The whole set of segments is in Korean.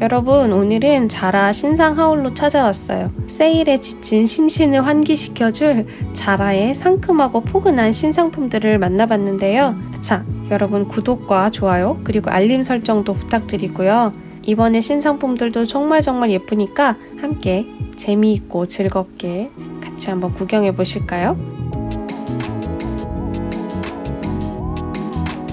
여러분 오늘은 자라 신상 하울로 찾아왔어요. 세일에 지친 심신을 환기시켜줄 자라의 상큼하고 포근한 신상품들을 만나봤는데요. 자, 여러분 구독과 좋아요 그리고 알림 설정도 부탁드리고요. 이번에 신상품들도 정말 정말 예쁘니까 함께 재미있고 즐겁게 같이 한번 구경해 보실까요?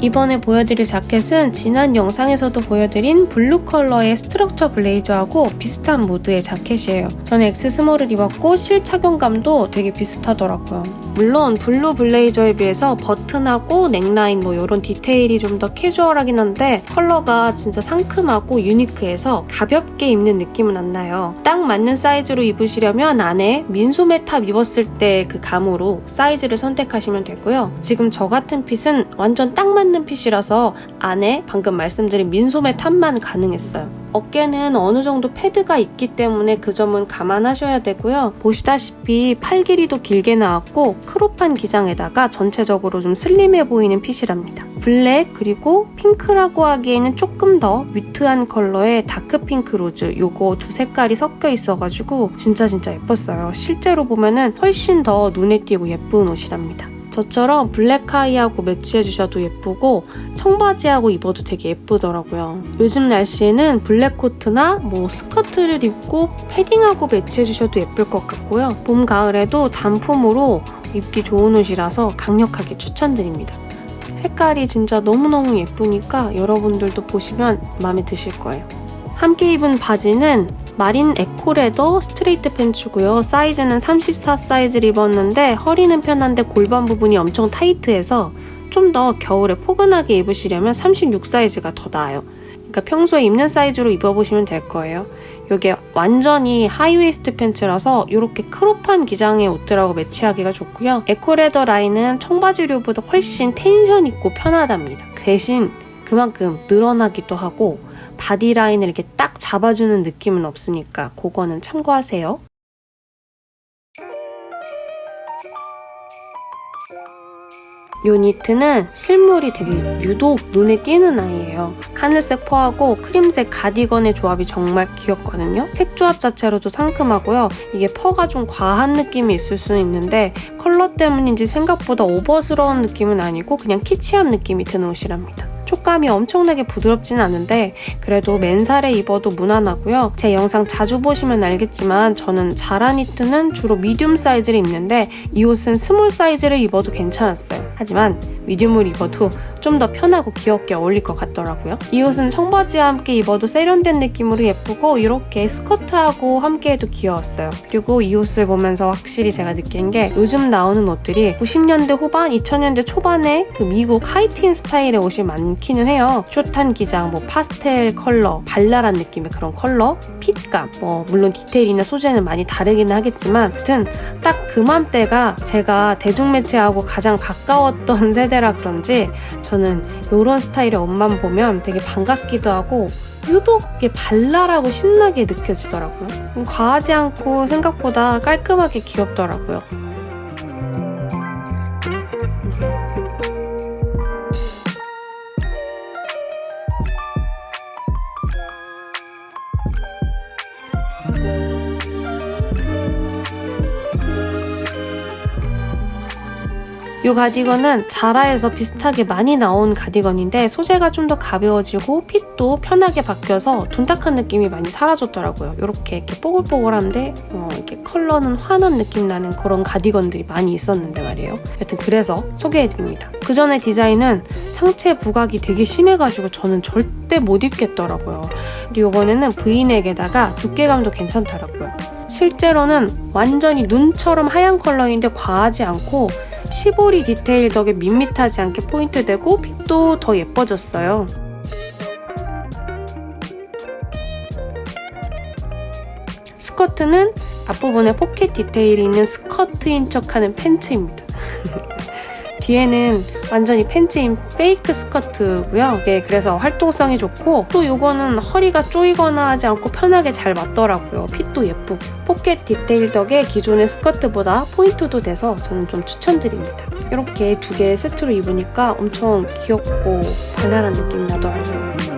이번에 보여드릴 자켓은 지난 영상에서도 보여드린 블루 컬러의 스트럭처 블레이저하고 비슷한 무드의 자켓이에요. 저는 X 스몰을 입었고 실 착용감도 되게 비슷하더라고요. 물론 블루 블레이저에 비해서 버튼하고 넥라인 뭐 이런 디테일이 좀 더 캐주얼하긴 한데 컬러가 진짜 상큼하고 유니크해서 가볍게 입는 느낌은 안 나요. 딱 맞는 사이즈로 입으시려면 안에 민소매 탑 입었을 때 그 감으로 사이즈를 선택하시면 되고요. 지금 저 같은 핏은 완전 딱 맞는 핏이라서 안에 방금 말씀드린 민소매 탑만 가능했어요. 어깨는 어느 정도 패드가 있기 때문에 그 점은 감안하셔야 되고요. 보시다시피 팔 길이도 길게 나왔고 크롭한 기장에다가 전체적으로 좀 슬림해 보이는 핏이랍니다. 블랙 그리고 핑크라고 하기에는 조금 더 뮤트한 컬러의 다크핑크 로즈 요거 두 색깔이 섞여 있어가지고 진짜 진짜 예뻤어요. 실제로 보면은 훨씬 더 눈에 띄고 예쁜 옷이랍니다. 저처럼 블랙하이하고 매치해주셔도 예쁘고 청바지하고 입어도 되게 예쁘더라고요. 요즘 날씨에는 블랙 코트나 뭐 스커트를 입고 패딩하고 매치해주셔도 예쁠 것 같고요. 봄, 가을에도 단품으로 입기 좋은 옷이라서 강력하게 추천드립니다. 색깔이 진짜 너무너무 예쁘니까 여러분들도 보시면 마음에 드실 거예요. 함께 입은 바지는 마린 에코레더 스트레이트 팬츠고요. 사이즈는 34 사이즈를 입었는데 허리는 편한데 골반 부분이 엄청 타이트해서 좀 더 겨울에 포근하게 입으시려면 36 사이즈가 더 나아요. 그러니까 평소에 입는 사이즈로 입어보시면 될 거예요. 이게 완전히 하이웨이스트 팬츠라서 이렇게 크롭한 기장의 옷들하고 매치하기가 좋고요. 에코레더 라인은 청바지류보다 훨씬 텐션 있고 편하답니다. 대신 그만큼 늘어나기도 하고 바디 라인을 이렇게 딱 잡아주는 느낌은 없으니까 그거는 참고하세요. 요 니트는 실물이 되게 유독 눈에 띄는 아이예요. 하늘색 퍼하고 크림색 가디건의 조합이 정말 귀엽거든요. 색 조합 자체로도 상큼하고요. 이게 퍼가 좀 과한 느낌이 있을 수는 있는데 컬러 때문인지 생각보다 오버스러운 느낌은 아니고 그냥 키치한 느낌이 드는 옷이랍니다. 촉감이 엄청나게 부드럽진 않은데 그래도 맨살에 입어도 무난하고요. 제 영상 자주 보시면 알겠지만 저는 자라 니트는 주로 미디움 사이즈를 입는데 이 옷은 스몰 사이즈를 입어도 괜찮았어요. 하지만 미디움을 입어도 좀 더 편하고 귀엽게 어울릴 것 같더라고요. 이 옷은 청바지와 함께 입어도 세련된 느낌으로 예쁘고 이렇게 스커트하고 함께 해도 귀여웠어요. 그리고 이 옷을 보면서 확실히 제가 느낀 게 요즘 나오는 옷들이 90년대 후반, 2000년대 초반에 그 미국 하이틴 스타일의 옷이 많기는 해요. 숏한 기장, 뭐 파스텔 컬러, 발랄한 느낌의 그런 컬러, 핏감, 뭐 물론 디테일이나 소재는 많이 다르기는 하겠지만 아무튼 딱 그맘때가 제가 대중매체하고 가장 가까웠던 세대라 그런지 저는 이런 스타일의 옷만 보면 되게 반갑기도 하고 유독 발랄하고 신나게 느껴지더라고요. 음, 과하지 않고 생각보다 깔끔하게 귀엽더라고요. 이 가디건은 자라에서 비슷하게 많이 나온 가디건인데 소재가 좀 더 가벼워지고 핏도 편하게 바뀌어서 둔탁한 느낌이 많이 사라졌더라고요. 이렇게 이렇게 뽀글뽀글한데 어, 이렇게 컬러는 환한 느낌 나는 그런 가디건들이 많이 있었는데 말이에요. 여튼 그래서 소개해드립니다. 그 전에 디자인은 상체 부각이 되게 심해가지고 저는 절대 못 입겠더라고요. 그리고 이번에는 브이넥에다가 두께감도 괜찮더라고요. 실제로는 완전히 눈처럼 하얀 컬러인데 과하지 않고 시보리 디테일 덕에 밋밋하지 않게 포인트 되고 핏도 더 예뻐졌어요. 스커트는 앞부분에 포켓 디테일이 있는 스커트인 척하는 팬츠입니다. 뒤에는 완전히 팬츠인 페이크 스커트고요. 네, 그래서 활동성이 좋고 또 이거는 허리가 조이거나 하지 않고 편하게 잘 맞더라고요. 핏도 예쁘고 포켓 디테일 덕에 기존의 스커트보다 포인트도 돼서 저는 좀 추천드립니다. 이렇게 두 개 세트로 입으니까 엄청 귀엽고 발랄한 느낌이 나더라고요.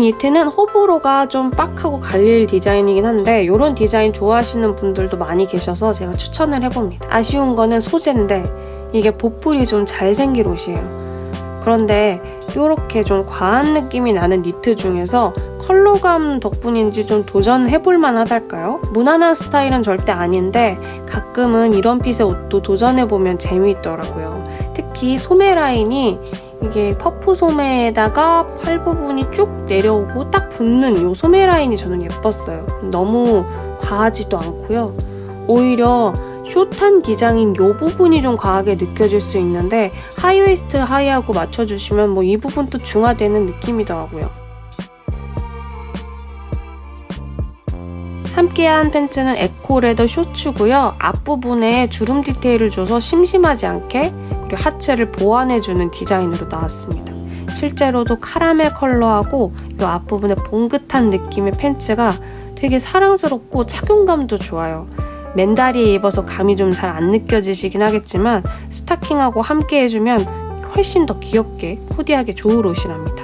이 니트는 호불호가 좀 빡하고 갈릴 디자인이긴 한데 이런 디자인 좋아하시는 분들도 많이 계셔서 제가 추천을 해봅니다. 아쉬운 거는 소재인데 이게 보풀이 좀 잘생긴 옷이에요. 그런데 이렇게 좀 과한 느낌이 나는 니트 중에서 컬러감 덕분인지 좀 도전해볼 만하달까요? 무난한 스타일은 절대 아닌데 가끔은 이런 핏의 옷도 도전해보면 재미있더라고요. 특히 소매 라인이 이게 퍼프 소매에다가 팔 부분이 쭉 내려오고 딱 붙는 이 소매 라인이 저는 예뻤어요. 너무 과하지도 않고요. 오히려 숏한 기장인 이 부분이 좀 과하게 느껴질 수 있는데 하이웨이스트 하이하고 맞춰주시면 뭐 이 부분도 중화되는 느낌이더라고요. 함께한 팬츠는 에코레더 쇼츠고요. 앞부분에 주름 디테일을 줘서 심심하지 않게 그리고 하체를 보완해주는 디자인으로 나왔습니다. 실제로도 카라멜 컬러하고 이 앞부분에 봉긋한 느낌의 팬츠가 되게 사랑스럽고 착용감도 좋아요. 맨다리에 입어서 감이 좀 잘 안 느껴지시긴 하겠지만 스타킹하고 함께 해주면 훨씬 더 귀엽게 코디하기 좋은 옷이랍니다.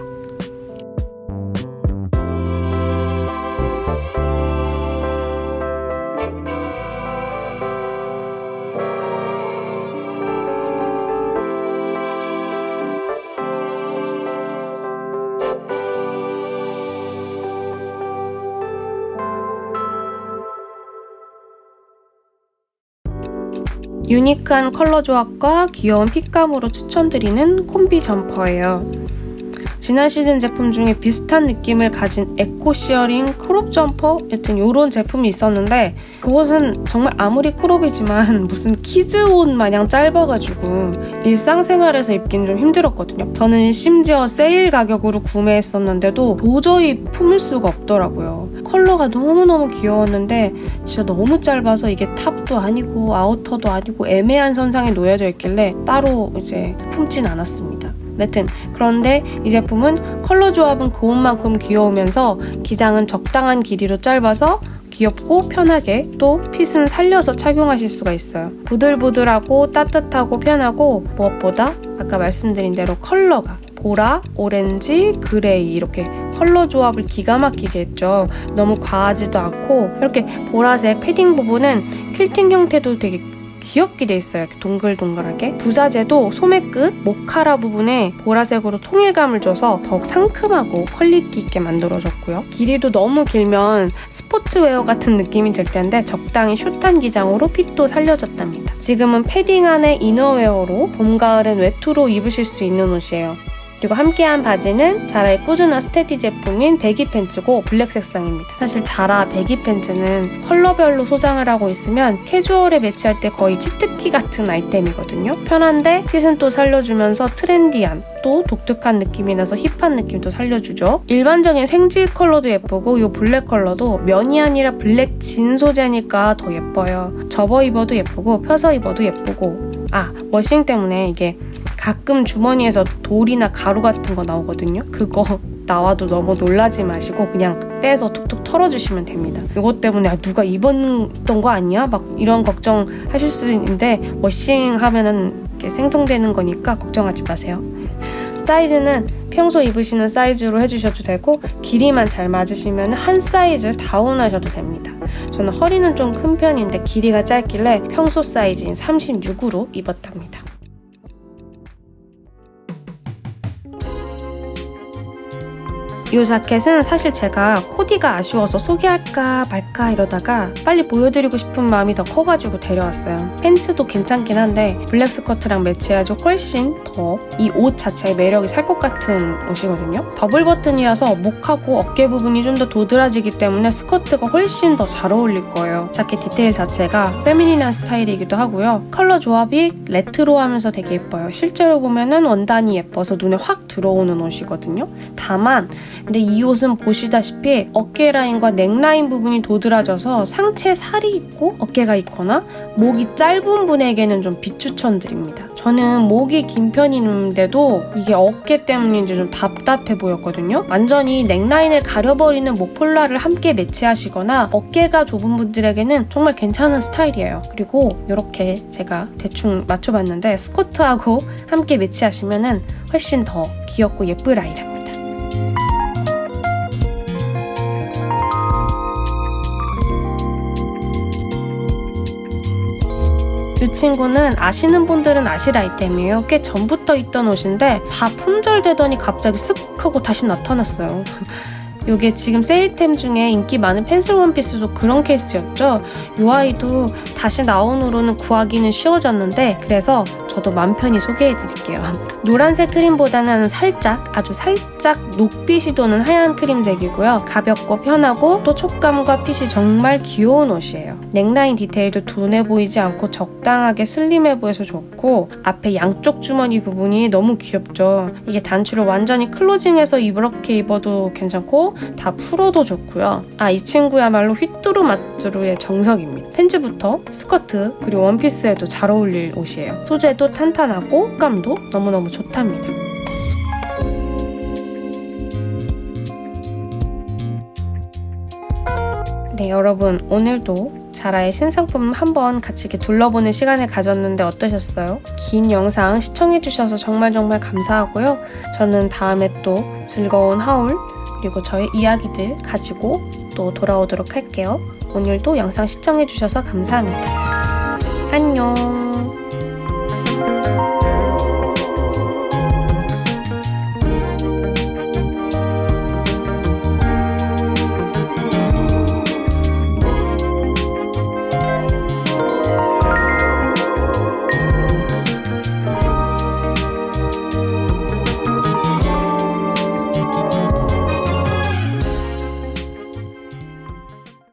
유니크한 컬러 조합과 귀여운 핏감으로 추천드리는 콤비 점퍼예요. 지난 시즌 제품 중에 비슷한 느낌을 가진 에코 시어링 크롭 점퍼 여튼 이런 제품이 있었는데 그것은 정말 아무리 크롭이지만 무슨 키즈 옷 마냥 짧아가지고 일상생활에서 입긴 좀 힘들었거든요. 저는 심지어 세일 가격으로 구매했었는데도 도저히 품을 수가 없더라고요. 컬러가 너무너무 귀여웠는데 진짜 너무 짧아서 이게 탑도 아니고 아우터도 아니고 애매한 선상에 놓여져 있길래 따로 이제 품진 않았습니다. 여튼 그런데 이 제품은 컬러 조합은 그옷만큼 귀여우면서 기장은 적당한 길이로 짧아서 귀엽고 편하게 또 핏은 살려서 착용하실 수가 있어요. 부들부들하고 따뜻하고 편하고 무엇보다 아까 말씀드린 대로 컬러가 보라, 오렌지, 그레이 이렇게 컬러 조합을 기가 막히게 했죠. 너무 과하지도 않고 이렇게 보라색 패딩 부분은 퀼팅 형태도 되게 귀엽게 돼 있어요. 이렇게 동글동글하게. 부자재도 소매 끝, 모카라 부분에 보라색으로 통일감을 줘서 더욱 상큼하고 퀄리티 있게 만들어졌고요. 길이도 너무 길면 스포츠웨어 같은 느낌이 들 텐데 적당히 숏한 기장으로 핏도 살려졌답니다. 지금은 패딩 안에 이너웨어로 봄, 가을엔 외투로 입으실 수 있는 옷이에요. 그리고 함께한 바지는 자라의 꾸준한 스테디 제품인 베기 팬츠고 블랙 색상입니다. 사실 자라 베기 팬츠는 컬러별로 소장을 하고 있으면 캐주얼에 매치할 때 거의 치트키 같은 아이템이거든요. 편한데 핏은 또 살려주면서 트렌디한 또 독특한 느낌이 나서 힙한 느낌도 살려주죠. 일반적인 생지 컬러도 예쁘고 이 블랙 컬러도 면이 아니라 블랙 진 소재니까 더 예뻐요. 접어 입어도 예쁘고 펴서 입어도 예쁘고 아 워싱 때문에 이게 가끔 주머니에서 돌이나 가루 같은 거 나오거든요. 그거 나와도 너무 놀라지 마시고 그냥 빼서 툭툭 털어주시면 됩니다. 이것 때문에 아, 누가 입었던 거 아니야? 막 이런 걱정 하실 수 있는데 워싱 하면은 이렇게 생성되는 거니까 걱정하지 마세요. 사이즈는 평소 입으시는 사이즈로 해주셔도 되고 길이만 잘 맞으시면 한 사이즈 다운하셔도 됩니다. 저는 허리는 좀 큰 편인데 길이가 짧길래 평소 사이즈인 36으로 입었답니다. 이 자켓은 사실 제가 코디가 아쉬워서 소개할까 말까 이러다가 빨리 보여드리고 싶은 마음이 더 커가지고 데려왔어요. 팬츠도 괜찮긴 한데 블랙 스커트랑 매치해야지 훨씬 더 이 옷 자체의 매력이 살 것 같은 옷이거든요. 더블 버튼이라서 목하고 어깨 부분이 좀 더 도드라지기 때문에 스커트가 훨씬 더 잘 어울릴 거예요. 자켓 디테일 자체가 페미닌한 스타일이기도 하고요. 컬러 조합이 레트로하면서 되게 예뻐요. 실제로 보면은 원단이 예뻐서 눈에 확 들어오는 옷이거든요. 다만 근데 이 옷은 보시다시피 어깨 라인과 넥라인 부분이 도드라져서 상체 살이 있고 어깨가 있거나 목이 짧은 분에게는 좀 비추천드립니다. 저는 목이 긴 편인데도 이게 어깨 때문인지 좀 답답해 보였거든요. 완전히 넥라인을 가려버리는 목폴라를 함께 매치하시거나 어깨가 좁은 분들에게는 정말 괜찮은 스타일이에요. 그리고 이렇게 제가 대충 맞춰봤는데 스커트하고 함께 매치하시면 훨씬 더 귀엽고 예쁠 아이랍니다. 이 친구는 아시는 분들은 아실 아이템이에요. 꽤 전부터 있던 옷인데 다 품절되더니 갑자기 쓱 하고 다시 나타났어요. 요게 지금 세일템 중에 인기 많은 펜슬 원피스도 그런 케이스였죠. 요 아이도 다시 나온 후로는 구하기는 쉬워졌는데 그래서 저도 맘 편히 소개해 드릴게요. 노란색 크림보다는 살짝 아주 살짝 녹빛이 도는 하얀 크림색이고요. 가볍고 편하고 또 촉감과 핏이 정말 귀여운 옷이에요. 넥라인 디테일도 둔해 보이지 않고 적당하게 슬림해 보여서 좋고 앞에 양쪽 주머니 부분이 너무 귀엽죠. 이게 단추를 완전히 클로징해서 이렇게 입어도 괜찮고 다 풀어도 좋고요. 아 이 친구야말로 휘뚜루마뚜루의 정석입니다. 팬츠부터 스커트 그리고 원피스에도 잘 어울릴 옷이에요. 소재도 탄탄하고 촉감도 너무너무 좋답니다. 네, 여러분 오늘도 자라의 신상품 한번 같이 이렇게 둘러보는 시간을 가졌는데 어떠셨어요? 긴 영상 시청해주셔서 정말 정말 감사하고요. 저는 다음에 또 즐거운 하울 그리고 저의 이야기들 가지고 또 돌아오도록 할게요. 오늘도 영상 시청해주셔서 감사합니다. 안녕.